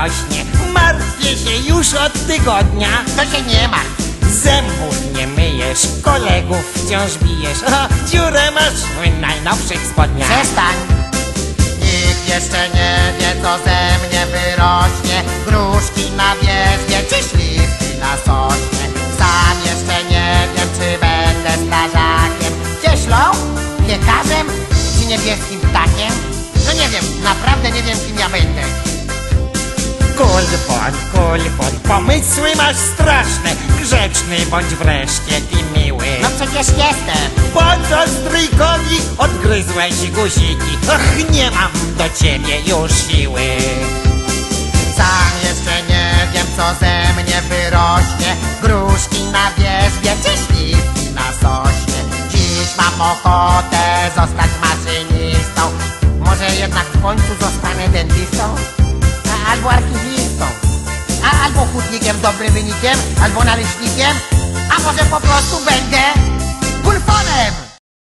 wyrośnie? Martwię się już od tygodnia. To się nie martw. Zębów nie myjesz, kolegów wciąż bijesz. O, dziurę masz w najnowszych spodniach. Przestań. Nikt jeszcze nie wie, co ze mnie wyrośnie. Gruszki na wierzbie, czy śliwki na sośnie. Sam jeszcze nie wiem, czy będę strażakiem. Cieślą, piekarzem, czy niebieskim ptakiem? No nie wiem, naprawdę nie wiem, kim ja będę. Kulfon, kulfon, pomysły masz straszne. Grzeczny bądź wreszcie i miły. No przecież jestem. Co stryjkowi odgryzłeś guziki? Och, nie mam do ciebie już siły. Sam jeszcze nie wiem, co ze mnie wyrośnie. Gruszki na wierzbie, czy śliwki na sośnie. Dziś mam ochotę zostać maszynistą. Może jednak w końcu zostanę dentystą? Albo hutnikiem dobrym wynikiem, albo naleśnikiem. A może po prostu będę?